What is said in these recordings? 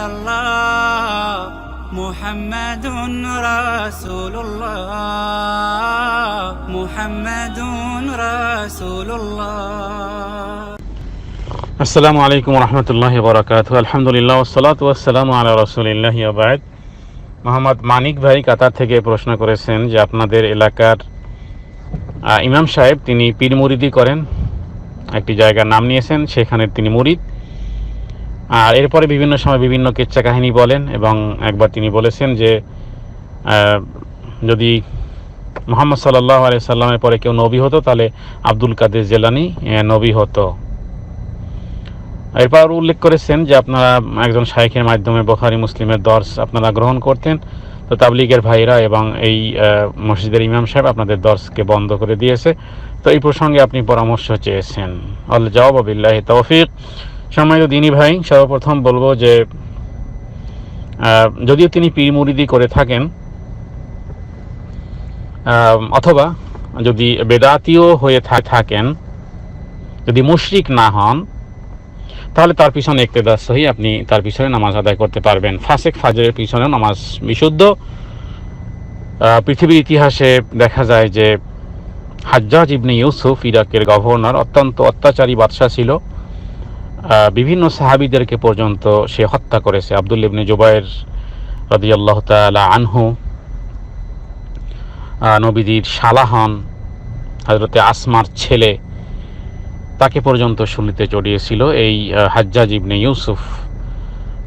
ইল্লাল্লাহ মুহাম্মাদুন রাসূলুল্লাহ মুহাম্মাদুন রাসূলুল্লাহ। আসসালামু আলাইকুম রহমতুল্লাহ বরাকাত আলহামদুলিল্লাহ ওসালাত ওয়াসালাম আল্লাহ রসুলিল্লাহ আবায়দ মোহাম্মদ মানিক ভাই কাতার থেকে প্রশ্ন করেছেন যে আপনাদের এলাকার ইমাম সাহেব তিনি পীর মুরিদি করেন, একটি জায়গার নাম নিয়েছেন সেখানে তিনি মুরিদ। আর এরপরে বিভিন্ন সময় বিভিন্ন কেচ্চা কাহিনী বলেন এবং একবার তিনি বলেছেন যে যদি মোহাম্মদ সাল্লাহ আলিয়া সাল্লামের পরে কেউ নবী হতো, তাহলে আব্দুল কাদের জেলানি নবী হতো। এরপর উল্লেখ করেছেন যে আপনারা একজন শাইখের মাধ্যমে বোখারি, মুসলিমের দর্শ আপনারা গ্রহণ করতেন। তো তাবলিগের ভাইরা এবং এই মসজিদের ইমাম সাহেব আপনাদের দর্শকে বন্ধ করে দিয়েছে। তো এই প্রসঙ্গে আপনি পরামর্শ চেয়েছেন। আল জবাব বিল্লাহ তৌফিক। সম্মানিত দিনী ভাই, সর্বপ্রথম বলব যে যদিও তিনি পীর মুরিদি করে থাকেন অথবা যদি বেদাতিও হয়ে থাকেন, যদি মুশরিক না হন, তাহলে তার পিছনে একতেদার সহি, আপনি তার পিছনে নামাজ আদায় করতে পারবেন। ফাসেক ফাজরের পিছনে নামাজ বিশুদ্ধ। পৃথিবীর ইতিহাসে দেখা যায় যে হাজ্জাজ ইবনে ইউসুফ, ইরাকের গভর্নর, অত্যন্ত অত্যাচারী বাদশাহ ছিল। বিভিন্ন সাহাবিদেরকে পর্যন্ত সে হত্যা করেছে। আবদুল ইবনে জুবাইর রাদিয়াল্লাহ তাআলা আনহু আহ, নবীজির শালাহন হজরতে আসমার ছেলে তাকে পর্যন্ত শুলিতে চড়িয়েছিল এই হাজ্জাজ ইবনে ইউসুফ।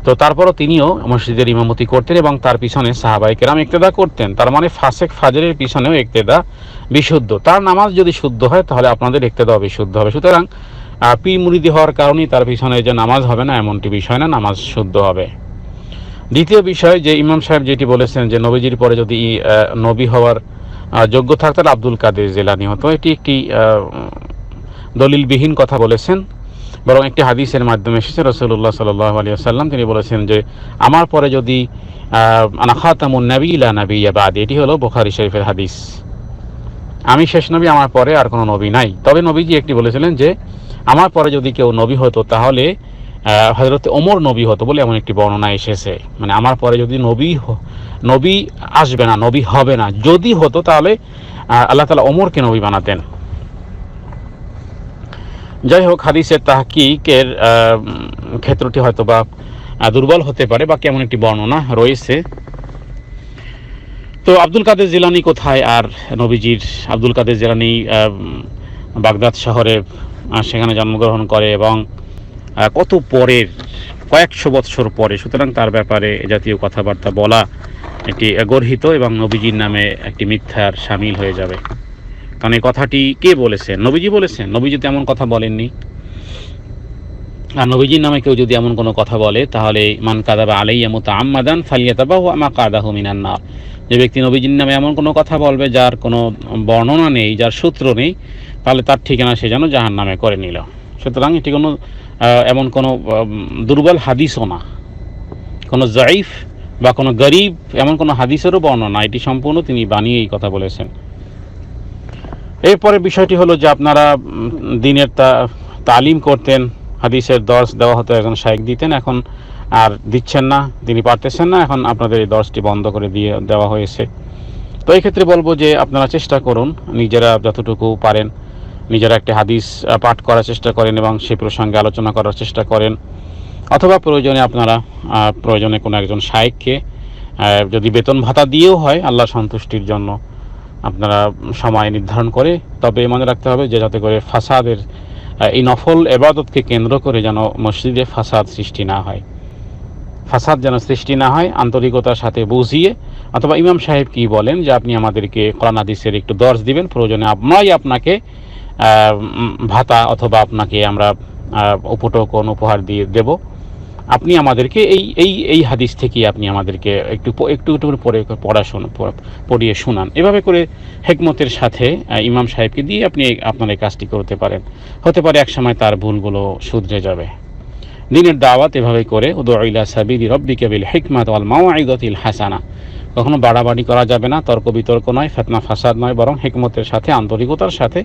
তো তারপরও তিনিও মসজিদের ইমামতি করতেন এবং তার পিছনে সাহাবাই কেরাম ইক্তেদা করতেন। তার মানে ফাসেক ফাজরের পিছনেও ইক্তেদা বিশুদ্ধ। তার নামাজ যদি শুদ্ধ হয় তাহলে আপনাদের ইক্তেদা বিশুদ্ধ হবে। সুতরাং পীর মুরিদি হওয়ার কারণেই তার পিছনে যে নামাজ হবে না, এমনটি বিষয় না, নামাজ শুদ্ধ হবে। দ্বিতীয় বিষয় যে ইমাম সাহেব যেটি বলেছেন যে নবীজির পরে যদি নবী হওয়ার যোগ্য থাকতেন আব্দুল কাদের জেলানি হতো। এটি একটি দলিলবিহীন কথা বলেছেন, বরং একটি হাদিসের মাধ্যমে এসেছে। রসুল্লাহ সাল্লাহ আলী সাল্লাম তিনি বলেছেন যে, আমার পরে যদি আনা খাতামুন নবী ইলা নবী বাদ এটি হলো বোখারি শরীফের হাদিস। আমি শেষ নবী, আমার পরে আর কোনো নবী নাই। তবে নবীজি একটি বলেছিলেন যে আমার পরে যদি কেউ নবী হতো, তাহলে হজরত ওমর নবী হতো বলে এমন একটি বর্ণনা এসেছে। মানে আমার পরে যদি নবী নবী আসবে না, নবী হবে না, যদি হতো তাহলে আল্লাহ তালা ওমরকে নবী বানাতেন। যাই হোক, হাদিসের তাহকিকের ক্ষেত্রটি হয়তো বা দুর্বল হতে পারে বা কেমন একটি বর্ণনা রয়েছে। তো আব্দুল কাদের জিলানি কোথায়? আর নবীজির, আব্দুল কাদের জিলানি বাগদাদ শহরে সেখানে জন্মগ্রহণ করে এবং কত পরের, কয়েকশো বৎসর পরে, সুতরাং তার ব্যাপারে জাতীয় কথাবার্তা বলা একটি গর্হিত এবং নবীজির নামে একটি মিথ্যার সামিল হয়ে যাবে। কারণ এই কথাটি কে বলেছেন? নবীজি বলেছেন। নবীজি তো এমন কথা বলেননি। আর নবীজির নামে কেউ যদি এমন কোনো কথা বলে, তাহলে মান কাদাবা আলাই এমত আম্মাদান ফালিয়াতাবা ও আমা কাদাহু মিনান্নার যে ব্যক্তি নবীজির নামে এমন কোনো কথা বলবে, যার কোনো বর্ণনা নেই, যার সূত্র নেই তাহলে তার ঠিকানা সে যেন জাহান নামে করে নিল। সুতরাং এটি কোনো এমন কোনো দুর্বল হাদিসও না। কোনো জাইফ বা কোনো গরিব এমন কোনো হাদিসেরও বর্ণনা এটি সম্পূর্ণ তিনি বানিয়ে এই কথা বলেছেন। এরপরে বিষয়টি হলো যে আপনারা দিনের তা, তালিম করতেন, হাদিসের দর্শ দেওয়া হতো এখন শাইক দিতেন। এখন আর দিচ্ছেন না, তিনি পারতেছেন না। এখন আপনাদের এই দর্শটি বন্ধ করে দিয়ে, দেওয়া হয়েছে। তো এই ক্ষেত্রে বলব যে আপনারা চেষ্টা করুন নিজেরা যতটুকু পারেন নিজেরা একটি হাদিস পাঠ করার চেষ্টা করেন এবং সেই প্রসঙ্গে আলোচনা করার চেষ্টা করেন। অথবা প্রয়োজনে আপনারা প্রয়োজনে কোনো একজন শাইককে যদি বেতন ভাতা দিয়েও হয়, আল্লাহ সন্তুষ্টির জন্য আপনারা সময় নির্ধারণ করে, তবে মনে রাখতে হবে যে যাতে করে ফাসাদের এই নফল এবাদতকে কেন্দ্র করে যেন মসজিদে ফাসাদ সৃষ্টি না হয়। ফাসাদ যেন সৃষ্টি না হয়, আন্তরিকতার সাথে বুঝিয়ে, অথবা ইমাম সাহেব কি বলেন যে আপনি আমাদেরকে কোরআন হাদিসের একটু দর্শ দিবেন, প্রয়োজনে আমরাই আপনাকে ভাতা অথবা আপনাকে আমরা উপটোকন উপহার দিয়ে দেব। আপনি আমাদেরকে এই এই এই হাদিস থেকে আপনি আমাদেরকে একটু একটু একটু করে পড়ে পড়াশোনা পড়িয়ে শোনান। এভাবে করে হেকমতের সাথে ইমাম সাহেবকে দিয়ে আপনি আপনার এই কাজটি করতে পারেন। হতে পারে একসময় তার ভুলগুলো শুধরে যাবে। দিনের দাওয়াত এভাবে করে উদুইলা সাবিরি রব্বিকা বিল হিকমাত ওয়াল মাওয়াইদাতিল হাসানা। কখনো বাড়াবাড়ি করা যাবে না, তর্ক বিতর্ক নয়, ফেতনা ফাসাদ নয়, বরং হিকমতের সাথে, আন্তরিকতার সাথে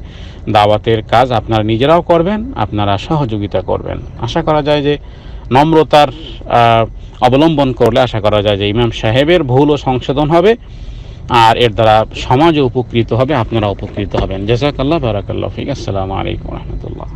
দাওয়াতের কাজ আপনারা নিজেরাও করবেন, আপনারা সহযোগিতা করবেন। আশা করা যায় যে নম্রতার অবলম্বন করলে আশা করা যায় যে ইমাম সাহেবের ভুল ও সংশোধন হবে, আর এর দ্বারা সমাজও উপকৃত হবে আপনারা উপকৃত হবেন। জাজাকাল্লাহ, বারাকাল্লাহ ফিক। আসসালামু আলাইকুম রহমতুল্লাহ।